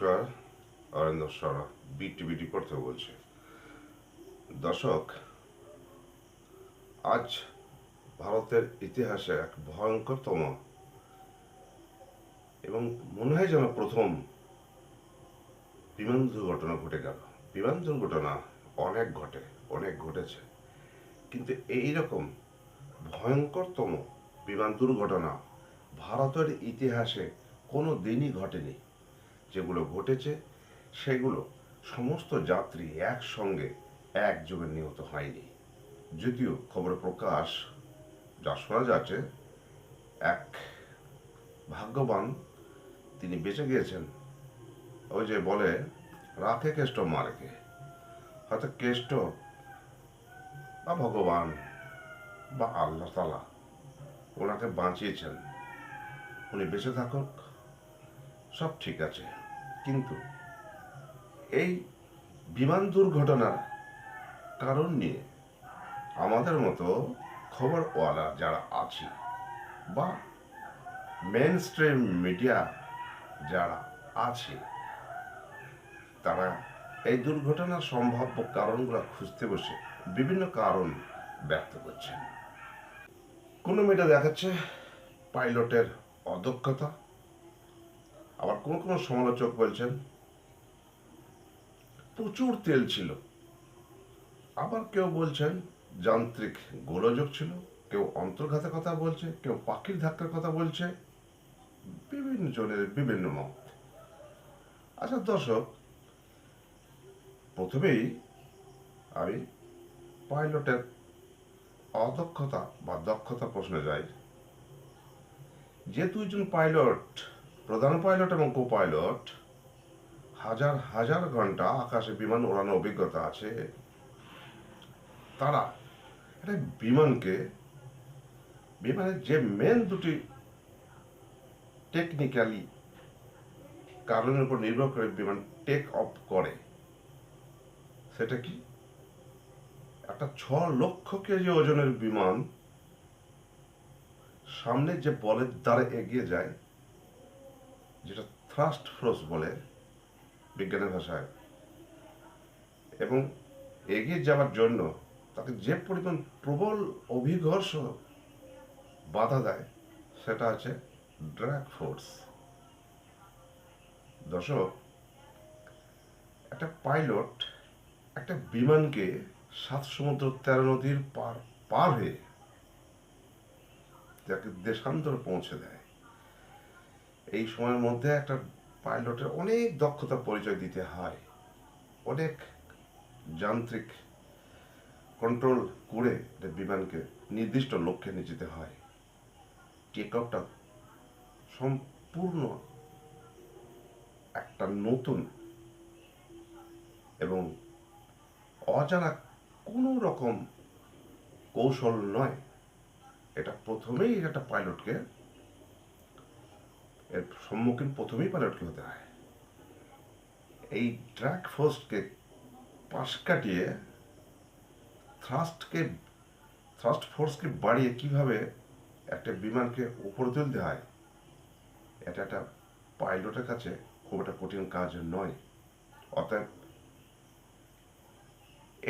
নমস্কার অরেন্দ্র সরা বিটিভি করতে বলছে। দর্শক, আজ ভারতের ইতিহাসে এক ভয়ঙ্করতম এবং মনে হয় যেন প্রথম বিমান দুর্ঘটনা ঘটে গেল। বিমান দুর্ঘটনা অনেক ঘটে, অনেক ঘটেছে। কিন্তু এই রকম ভয়ঙ্করতম বিমান দুর্ঘটনা ভারতের ইতিহাসে কোনো দিনই ঘটেনি। যেগুলো ঘটেছে, সেগুলো সমস্ত যাত্রী একসঙ্গে একযোগে নিহত হয়নি। যদিও খবর প্রকাশ, যা শোনা যাচ্ছে, এক ভাগ্যবান তিনি বেঁচে গিয়েছেন। ওই যে বলে রাখে কেষ্ট মারেকে হয়তো কেষ্ট বা ভগবান বা আল্লাহ তালা ওনাকে বাঁচিয়েছেন। উনি বেঁচে থাকুক, সব ঠিক আছে। কিন্তু এই বিমান দুর্ঘটনার কারণ নিয়ে আমাদের মতো খবরওয়ালা যারা আছি বা মেন স্ট্রিম মিডিয়া যারা আছে, তারা এই দুর্ঘটনার সম্ভাব্য কারণগুলো খুঁজতে বসে বিভিন্ন কারণ ব্যক্ত করছেন। কোনো মিডিয়া দেখাচ্ছে পাইলটের অদক্ষতা আবার কোন কোন সমালোচক বলছেন? প্রচুর তেল ছিল। আবার কেউ বলছেন যান্ত্রিক গোলযোগ ছিল, কেউ অন্তর্ঘাতের কথা বলছে, কেউ পাখির ধাক্কার কথা বলছে, বিভিন্ন জনের বিভিন্ন মত। আচ্ছা দর্শক, প্রথমেই আমি পাইলটের অদক্ষতা বা দক্ষতা প্রশ্নে যাই। যে দুইজন পাইলট প্রধান পাইলট এবং কো পাইলট হাজার হাজার ঘণ্টা আকাশে বিমান ওড়ানোর অভিজ্ঞতা আছে। তারা একটা বিমানকে, বিমানের যে মেন দুটি টেকনিক্যালি কারণের উপর নির্ভর করে বিমান টেক অফ করে, সেটা কি? একটা ছ লক্ষ কেজি ওজনের বিমান সামনে যে বলের দ্বারা এগিয়ে যায় যেটা থ্রাস্ট ফোর্স বলে বিজ্ঞানের ভাষায়। এবং এগিয়ে যাওয়ার জন্য তাকে যে পরিমাণ প্রবল অভিঘর্ষ বাধা দেয়, সেটা হচ্ছে ড্র্যাগ ফোর্স দর্শক, একটা পাইলট একটা বিমানকে সাত সমুদ্র তেরো নদীর পার পার হয়ে যাকে দেশান্তরে পৌঁছে দেয়। এই সময়ের মধ্যে একটা পাইলটের অনেক দক্ষতা পরিচয় দিতে হয়। অনেক যান্ত্রিক কন্ট্রোল করে বিমানকে নির্দিষ্ট লক্ষ্যে নিয়ে যেতে হয়। টেক অফটা সম্পূর্ণ একটা নতুন এবং অজানা কোনো রকম কৌশল নয়। এটা প্রথমেই একটা পাইলটকে এর সম্মুখীন প্রথমেই পাইলটকে হতে হয়। এই ট্র্যাক ফোর্সকে পাশ কাটিয়ে থ্রাস্টকে থ্রাস্ট ফোর্সকে বাড়িয়ে কীভাবে একটা বিমানকে উপরে তুলতে হয়, এটা একটা পাইলটের কাছে খুব একটা কঠিন কাজ নয়। অতএব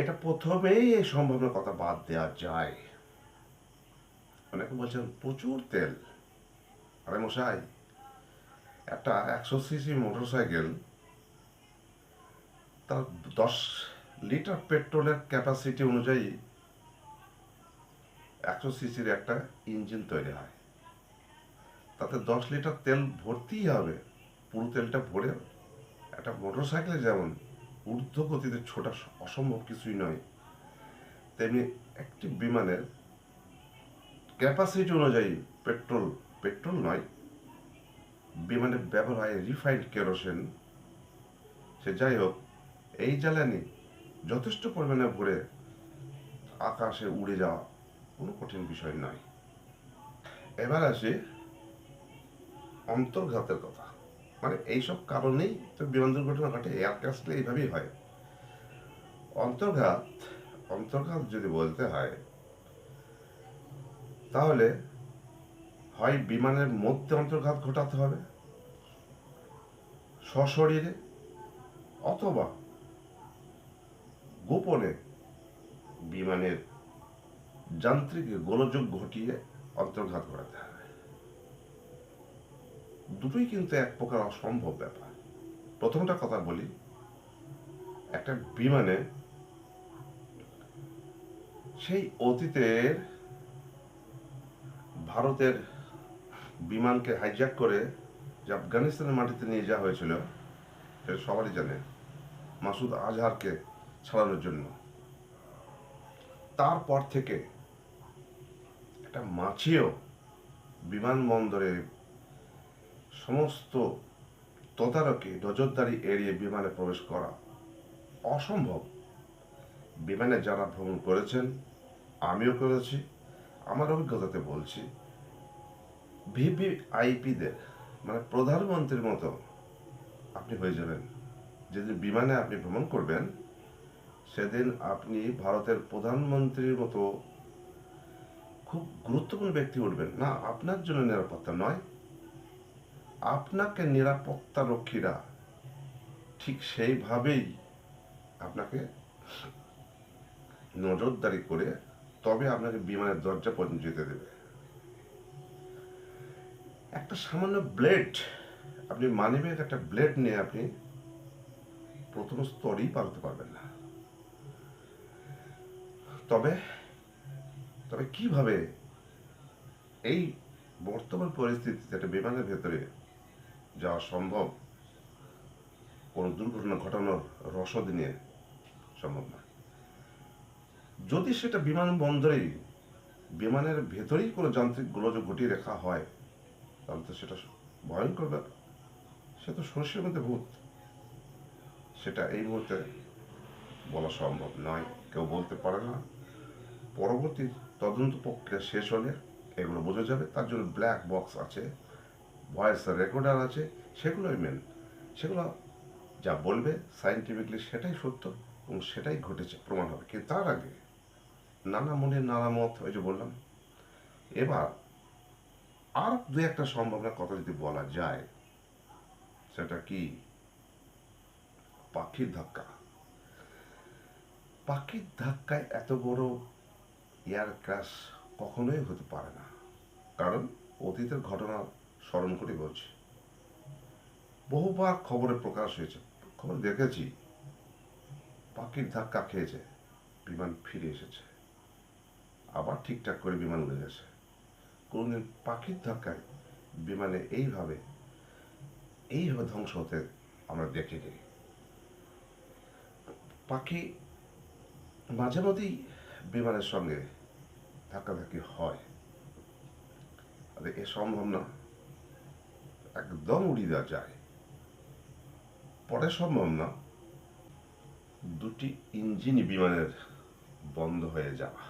এটা প্রথমেই এই সম্ভাবনার কথা বাদ দেওয়া যায়। অনেকে বলছেন, প্রচুর তেল। আরে মশাই একটা একশো সিসি মোটরসাইকেল, তার দশ লিটার পেট্রোলের ক্যাপাসিটি অনুযায়ী একশো সিসির একটা ইঞ্জিন তৈরি হয়। তাতে দশ লিটার তেল ভর্তিই হবে। পুরো তেলটা ভরে একটা মোটরসাইকেলে যেমন ঊর্ধ্ব গতিতে ছোটা অসম্ভব কিছুই নয়, তেমনি একটি বিমানের ক্যাপাসিটি অনুযায়ী পেট্রোল পেট্রোল নয় বিমানে ব্যবহার হয় রিফাইন্ড কেরোসিন। সে যাই হোক এই জ্বালানি যথেষ্ট পরিমাণে ভরে আকাশে উড়ে যাওয়া কোনো কঠিন বিষয় নয়। এবার আসি অন্তর্ঘাতের কথা। মানে এইসব কারণেই তো বিমান দুর্ঘটনা ঘটে, এয়ার ক্রাশলে এইভাবেই হয়। অন্তর্ঘাত অন্তর্ঘাত যদি বলতে হয়, তাহলে হয় বিমানের মধ্যে অন্তর্ঘাত ঘটাতে হবে, সশরীরে অথবা গোপনে বিমানের যান্ত্রিক গোলযোগ ঘটিয়ে অন্তর্ঘাত ঘটাতে হবে। দুটোই কিন্তু এক প্রকার অসম্ভব ব্যাপার। প্রথমটা কথা বলি, একটা বিমানে সেই অতীতের, ভারতের বিমানকে হাইজ্যাক করে যে আফগানিস্তানের মাটিতে নিয়ে যাওয়া হয়েছিল, সেটা সবারই জানে, মাসুদ আজহারকে ছাড়ানোর জন্য। তারপর থেকে একটা মাছিও বিমানবন্দরে সমস্ত তদারকি, নজরদারি এড়িয়ে বিমানে প্রবেশ করা অসম্ভব। বিমানে যারা ভ্রমণ করেছেন, আমিও করেছি, আমার অভিজ্ঞতাতে বলছি ভিভিআইপিদের মানে প্রধানমন্ত্রীর মতো আপনি হয়ে যাবেন। যেদিন বিমানে আপনি ভ্রমণ করবেন, সেদিন আপনি ভারতের প্রধানমন্ত্রীর মতো খুব গুরুত্বপূর্ণ ব্যক্তি উঠবেন। না, আপনার জন্য নিরাপত্তা নয়। আপনাকে নিরাপত্তা রক্ষীরা ঠিক সেইভাবেই আপনাকে নজরদারি করে তবে আপনাকে বিমানের দরজা পর্যন্ত যেতে দেবে। একটা সামান্য ব্লেড আপনি মানিবের একটা ব্লেড নিয়ে আপনি প্রথম স্তরেই পালতে পারবেন না। তবে তবে কীভাবে এই বর্তমান পরিস্থিতিতে একটা বিমানের ভেতরে যাওয়া সম্ভব, কোনো দুর্ঘটনা ঘটানোর রসদ নিয়ে সম্ভব না। যদি সেটা বিমানবন্দরেই, বিমানের ভেতরেই কোনো যান্ত্রিক গোলযোগ ঘটিয়ে রাখা হয় তাহলে তো সেটা ভয়ঙ্কর ব্যাপার। সে তো শস্যের মধ্যে ভূত। সেটা এই মুহূর্তে বলা সম্ভব নয়। কেউ বলতে পারে না। পরবর্তী তদন্ত প্রক্রিয়া শেষ হলে এগুলো বোঝা যাবে। তার জন্য ব্ল্যাক বক্স আছে ভয়েস রেকর্ডার আছে, সেগুলোই মেন সেগুলো যা বলবে সাইন্টিফিকলি সেটাই সত্য এবং সেটাই ঘটেছে, প্রমাণ হবে। কিন্তু তার আগে নানা মনের নানা মত, ওই যে বললাম। এবার আর দু একটা সম্ভাবনা কথা যদি বলা যায়, সেটা কি? পাখির ধাক্কা। পাখির ধাক্কায় এত বড় এয়ার ক্র্যাশ কখনোই হতে পারে না। কারণ অতীতের ঘটনা স্মরণ করে বলছি। বহুবার খবরে প্রকাশ হয়েছে, খবর দেখেছি। পাখির ধাক্কা খেয়েছে, বিমান ফিরে এসেছে। আবার ঠিকঠাক করে বিমান উড়ে গেছে। কোনদিন পাখির ধাক্কায় বিমানে এইভাবে এইভাবে ধ্বংস হতে আমরা দেখিনি পাখি মাঝে মধ্যেই বিমানের সঙ্গে ধাক্কাধাক্কি হয়। এ সম্ভব না। একদম উড়িয়ে দেওয়া যায়। পরে সম্ভব না। দুটি ইঞ্জিনই বিমানের বন্ধ হয়ে যাওয়া।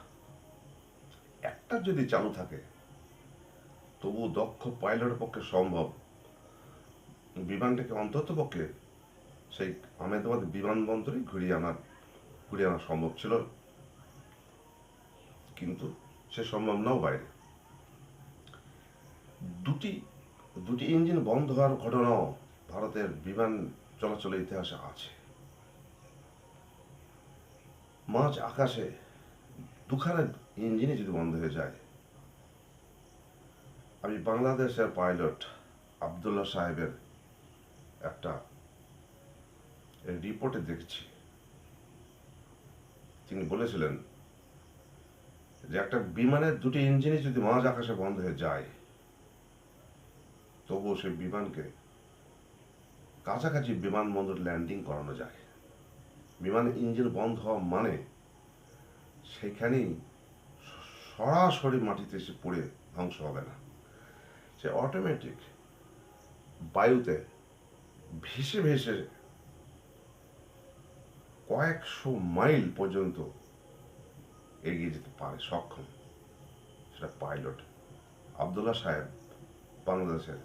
একটা যদি চালু থাকে তবু দক্ষ পাইলটের পক্ষে সম্ভব। বিমানটাকে অন্তত পক্ষে সেই আহমেদাবাদ বিমানবন্দরে ঘুরিয়ে আনা ঘুরিয়ে আনা সম্ভব ছিল। কিন্তু সে সম্ভব নাও বাইরে। দুটি দুটি ইঞ্জিন বন্ধ হওয়ার ঘটনাও ভারতের বিমান চলাচলের ইতিহাসে আছে। মাঝ আকাশে দুখানা ইঞ্জিনই যদি বন্ধ হয়ে যায় আমি বাংলাদেশের পাইলট আবদুল্লাহ সাহেবের একটা রিপোর্টে দেখছি। তিনি বলেছিলেন যে একটা বিমানের দুটি ইঞ্জিনই যদি মাঝ আকাশে বন্ধ হয়ে যায়, তবুও সেই বিমানকে কাছাকাছি বিমানবন্দর ল্যান্ডিং করানো যায়। বিমান ইঞ্জিন বন্ধ হওয়া মানে সেখানেই সরাসরি মাটিতে এসে পড়ে ধ্বংস হবে না। সে অটোমেটিক বায়ুতে ভেসে ভেসে কয়েকশো মাইল পর্যন্ত এগিয়ে যেতে পারে, সক্ষম। সেটা পাইলট আবদুল্লাহ সাহেব বাংলাদেশের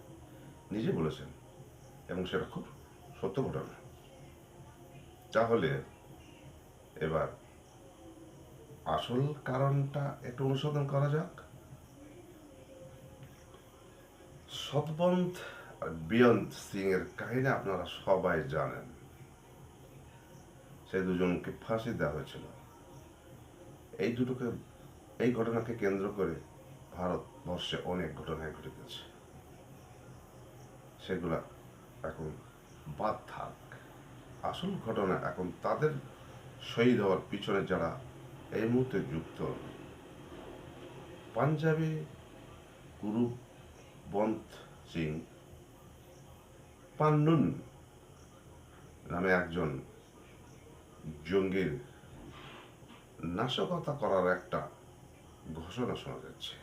নিজে বলেছেন এবং সেটা খুব সত্য ঘটনা। তাহলে এবার আসল কারণটা একটু অনুসন্ধান করা যাক। আর বিয়ন্ত সিং এর কাহিনী আপনারা সবাই জানেন। সেই দুজনকে ফাঁসি দেওয়া হয়েছিল। এই দুটোকে, এই ঘটনাকে কেন্দ্র করে ভারতবর্ষে অনেক ঘটনায় ঘটে গেছে সেগুলা এখন বাদ থাক। আসল ঘটনা এখন তাদের শহীদ হওয়ার পিছনে যারা এই মুহূর্তে যুক্ত, পাঞ্জাবি গুরু বন্ত সিং। পান্নুন নামে একজন জঙ্গির নাশকতা করার একটা ঘোষণা শোনা যাচ্ছে।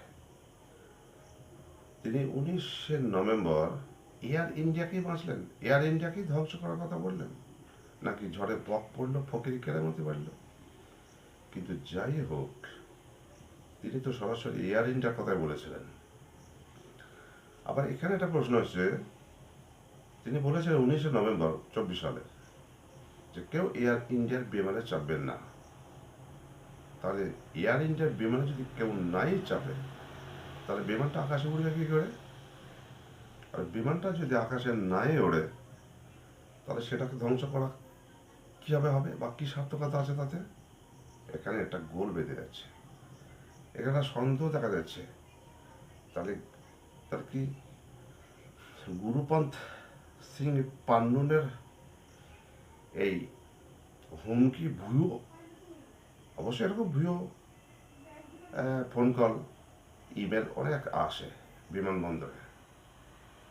তিনি উনিশে নভেম্বর এয়ার ইন্ডিয়াকেই বাঁচলেন। এয়ার ইন্ডিয়াকেই ধ্বংস করার কথা বললেন। নাকি ঝড়ে পক পড়ল, ফকির কেরামতি বাড়লো। কিন্তু যাই হোক, তিনি তো সরাসরি এয়ার ইন্ডিয়ার কথাই বলেছিলেন। আবার এখানে একটা প্রশ্ন হচ্ছে তিনি বলেছেন উনিশে নভেম্বর চব্বিশ সালে যে কেউ এয়ার ইন্ডিয়ার বিমানে চাপবেন না। তাহলে এয়ার ইন্ডিয়ার বিমানে যদি কেউ নাই চাপে, তাহলে বিমানটা আকাশে উড়বে কি করে? আর বিমানটা যদি আকাশে নাই ওড়ে, তাহলে সেটাকে ধ্বংস করা কীভাবে হবে বা কী সার্থকতা আছে তাতে? এখানে একটা গোল বেঁধে যাচ্ছে। এখানে সন্দেহ দেখা যাচ্ছে। তাহলে তার কি গুরুপন্থ সিং পান্নুনের এই হুমকি, ভুয়ো, অবশ্যই এরকম ভুয়ো ফোন কল ইমেল অনেক আসে বিমানবন্দরে।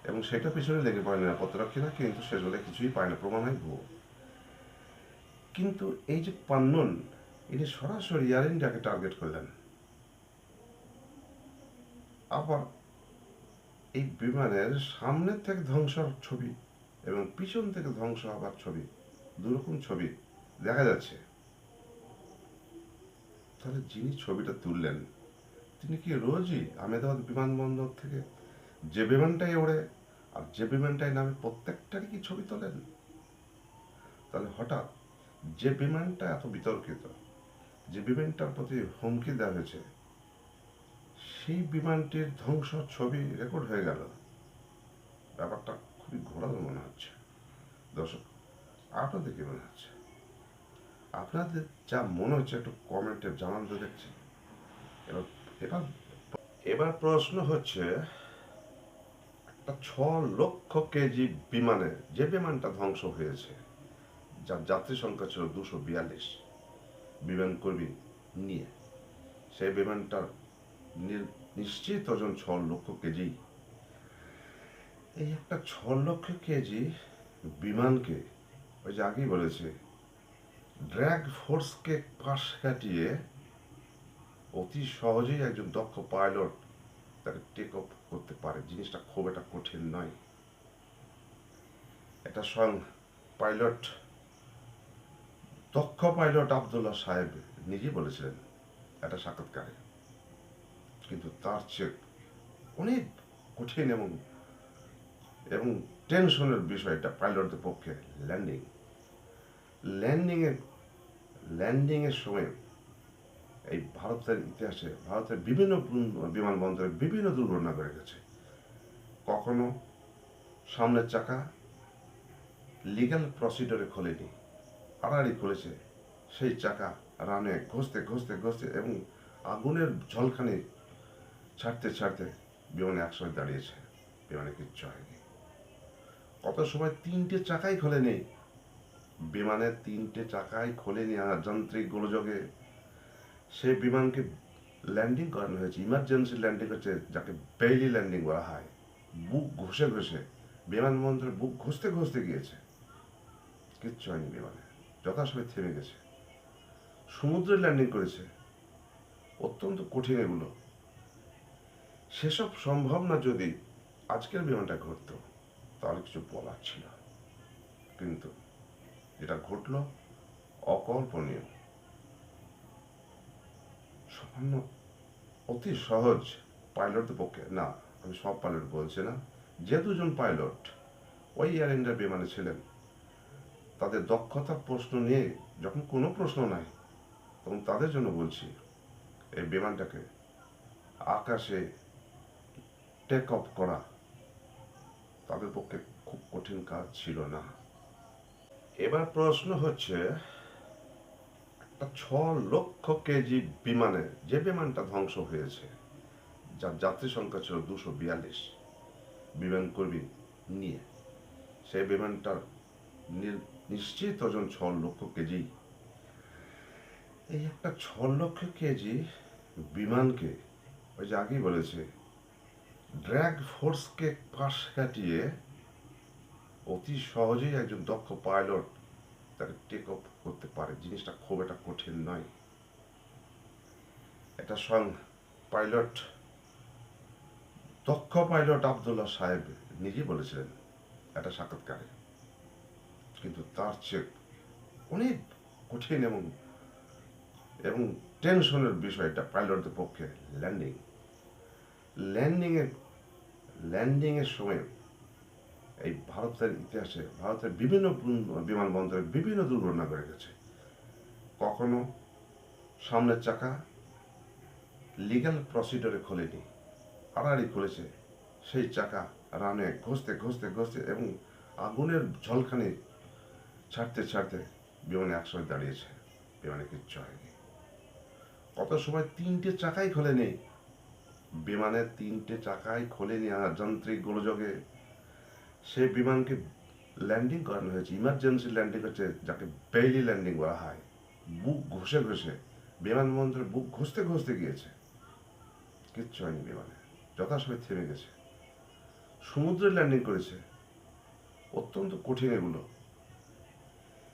এবং সেটা পিছনে লেগে পড়ে নিরাপত্তারক্ষীরা কিন্তু সেগুলো কিছুই পায় না, প্রমাণ হয় ভুয়ো। কিন্তু এই যে পান্নন ইনি সরাসরি এয়ার ইন্ডিয়াকে টার্গেট করলেন। আবার এই বিমানের সামনের থেকে ধ্বংসর ছবি এবং পিছন থেকে ধ্বংস হবার ছবি, দুরকম ছবি দেখা যাচ্ছে। তাহলে যিনি ছবিটা তুললেন, তিনি কি রোজই আহমেদাবাদ বিমানবন্দর থেকে যে বিমানটাই ওড়ে আর যে বিমানটাই নামে প্রত্যেকটারই কি ছবি তোলেন? তাহলে হঠাৎ যে বিমানটা এত বিতর্কিত, যে বিমানটার প্রতি হুমকি দেওয়া হয়েছে সেই বিমানটির ধ্বংস ছবি রেকর্ড হয়ে গেল। ব্যাপারটা খুবই ঘোরালো মনে হচ্ছে। দর্শক আপনাদের কি মনে হচ্ছে। আপনাদের যা মনে হচ্ছে, একটু কমেন্টে জানান তো দেখছি। এবার এবার এবার প্রশ্ন হচ্ছে, একটা ছ লক্ষ কেজি বিমানে যে বিমানটা ধ্বংস হয়েছে, যার যাত্রী সংখ্যা ছিল দুশো বিয়াল্লিশ, বিমান কর্মী নিয়ে, সেই বিমানটার নিশ্চিত ওজন ছ লক্ষ কেজি। এই একটা ছ লক্ষ কেজি বিমানকে, ওই যে আগেই বলেছে ড্র্যাগ ফোর্সকে পাশ কাটিয়ে অতি সহজেই একজন দক্ষ পাইলট তাকে টেক অফ করতে পারে। জিনিসটা খুব একটা কঠিন নয়। এটা স্বয়ং পাইলট দক্ষ পাইলট আবদুল্লাহ সাহেব নিজেই বলেছিলেন একটা সাক্ষাৎকারে। কিন্তু তার চেয়ে অনেক কঠিন এবং এবং টেনশনের বিষয় বিষয়টা পাইলটদের পক্ষে ল্যান্ডিং ল্যান্ডিংয়ের ল্যান্ডিংয়ের সময় এই ভারতের ইতিহাসে, ভারতের বিভিন্ন বিমানবন্দরে বিভিন্ন দুর্ঘটনা ঘটে গেছে। কখনো সামনের চাকা লিগ্যাল প্রসিডারে খোলেনি আড়াআড়ি খুলেছে, সেই চাকা রানে ঘষতে ঘষতে ঘষতে এবং আগুনের ঝলখানি ছাড়তে ছাড়তে বিমানে একসময় দাঁড়িয়েছে। বিমানে কিচ্ছু হয়নি। কত সময় তিনটে চাকাই খোলেনি? বিমানের তিনটে চাকাই খোলেনি আর যান্ত্রিক গোলযোগে। সে বিমানকে ল্যান্ডিং করানো হয়েছে ইমার্জেন্সি ল্যান্ডিং হচ্ছে, যাকে বেইলি ল্যান্ডিং বলা হয়। বুক ঘষে ঘষে বিমানবন্দরে বুক ঘষতে ঘষতে গিয়েছে। কিচ্ছু হয়নি বিমানে, যথাসময় থেমে গেছে। সমুদ্রে ল্যান্ডিং করেছে। অত্যন্ত কঠিন এগুলো। সেসব সম্ভব না যদি আজকের বিমানটা ঘটতো, তাহলে কিছু বলার ছিল। কিন্তু যেটা ঘটলো অকল্পনীয়। সামান্য অতি সহজ পাইলটের পক্ষে না, আমি সব পাইলট বলছি না। যে দুজন পাইলট ওই এয়ার ইন্ডিয়ার বিমানে ছিলেন, তাদের দক্ষতার প্রশ্ন নিয়ে যখন কোনো প্রশ্ন নাই, তখন তাদের জন্য বলছি, এই বিমানটাকে আকাশে টেক অফ করা তাদের পক্ষে খুব কঠিন কাজ ছিল না। এবার প্রশ্ন হচ্ছে, একটা ছ লক্ষ কেজি বিমানে যে বিমানটা ধ্বংস হয়েছে, যার যাত্রী সংখ্যা ছিল দুশো বিয়াল্লিশ, বিমান কর্মী নিয়ে সেই বিমানটার নিশ্চিত ওজন ছ লক্ষ কেজি। এই একটা ছ লক্ষ কেজি বিমানকে, ওই যে আগেই বলেছে ড্র্যাগ ফোর্সকে পাশ কাটিয়ে অতি সহজেই একজন দক্ষ পাইলট তাকে টেক অফ করতে পারে। জিনিসটা খুব একটা কঠিন নয়। এটা স্বয়ং পাইলট, দক্ষ পাইলট আবদুল্লাহ সাহেব নিজে বলেছিলেন একটা সাক্ষাৎকারে। কিন্তু তার চেয়ে অনেক কঠিন এবং এবং টেনশনের বিষয়টা পাইলটদের পক্ষে ল্যান্ডিং ল্যান্ডিংয়ের ল্যান্ডিংয়ের সময় এই ভারতের ইতিহাসে, ভারতের বিভিন্ন বিমানবন্দরে বিভিন্ন দুর্ঘটনা ঘটে গেছে। কখনো সামনের চাকা লিগ্যাল প্রসিডিওরে খোলেনি, আড়াআড়ি খুলেছে, সেই চাকা রানে ঘষতে ঘষতে ঘষতে এবং আগুনের ঝলকানি ছাড়তে ছাড়তে বিমানে একসময় দাঁড়িয়েছে, বিমানে কিচ্ছু হয়নি। কত সময় তিনটে চাকাই খোলেনি বিমানের তিনটে চাকায় খোলেনি আর যান্ত্রিক গোলযোগে সেই বিমানকে ল্যান্ডিং করানো হয়েছে ইমার্জেন্সি ল্যান্ডিং হচ্ছে, যাকে বেইলি ল্যান্ডিং বলা হয়। বুক ঘষে ঘষে বিমানবন্দরে বুক ঘষতে ঘষতে গিয়েছে। কিচ্ছু হয়নি বিমানে, যথাসময় থেমে গেছে। সমুদ্রে ল্যান্ডিং করেছে। অত্যন্ত কঠিন এগুলো।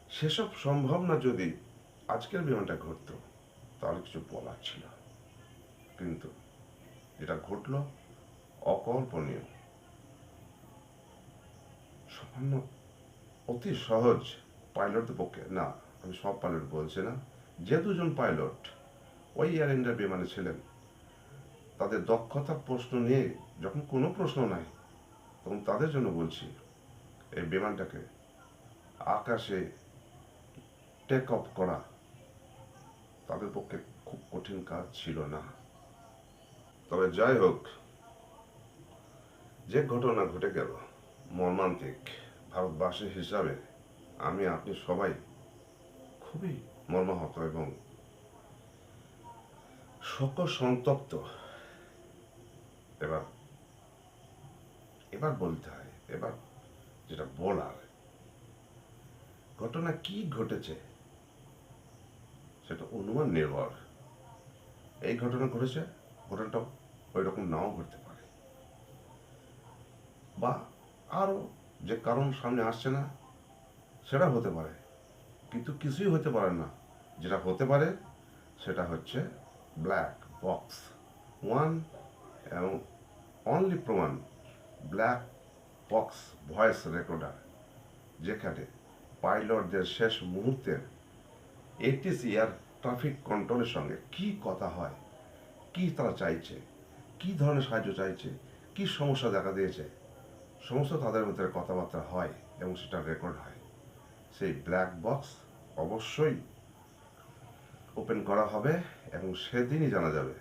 সেসব সম্ভব না যদি আজকের বিমানটা ঘটতো, তাহলে কিছু বলার ছিল। কিন্তু যেটা ঘটলো অকল্পনীয়। সামান্য, অতি সহজ পাইলটদের পক্ষে। না, আমি সব পাইলট বলছি না। যে দুজন পাইলট ওই এয়ার ইন্ডিয়া বিমানে ছিলেন, তাদের দক্ষতার প্রশ্ন নিয়ে যখন কোনো প্রশ্ন নাই, তখন তাদের জন্য বলছি, এই বিমানটাকে আকাশে টেক অফ করা তাদের পক্ষে খুব কঠিন কাজ ছিল না। তবে যাই হোক, যে ঘটনা ঘটে গেল, মর্মান্তিক, ভারতবাসী হিসাবে আমি, আপনি সবাই খুবই মর্মাহত এবং শোক সন্তপ্ত এবার এবার বলতে হয়, এবার যেটা বলার, ঘটনা কি ঘটেছে সেটা অনুমান নির্ভর। এই ঘটনা ঘটেছে, ঘটনাটা ওই রকম নাও ঘটতে পারে। বা আরও যে কারণ সামনে আসছে না, সেটা হতে পারে। কিন্তু কিছুই হতে পারে না। যেটা হতে পারে, সেটা হচ্ছে ব্ল্যাক বক্স ওয়ান এবং অনলি প্রমাণ ব্ল্যাক বক্স ভয়েস রেকর্ডার যেখানে পাইলটদের শেষ মুহূর্তের এটিসি এয়ার ট্রাফিক কন্ট্রোলের সঙ্গে কি কথা হয়, কি তারা চাইছে কি ধরনের সাহায্য চাইছে? কি সমস্যা দেখা দিয়েছে? সমস্ত তাদের মধ্যে কথাবার্তা হয় এবং সেটা রেকর্ড হয়। সেই ব্ল্যাক বক্স অবশ্যই ওপেন করা হবে এবং সেদিনই জানা যাবে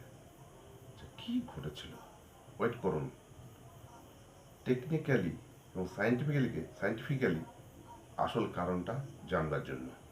যে কি ঘটেছিল। ওয়েট করুন। টেকনিক্যালি এবং সাইন্টিফিক্যালি সাইন্টিফিক্যালি আসল কারণটা জানবার জন্য।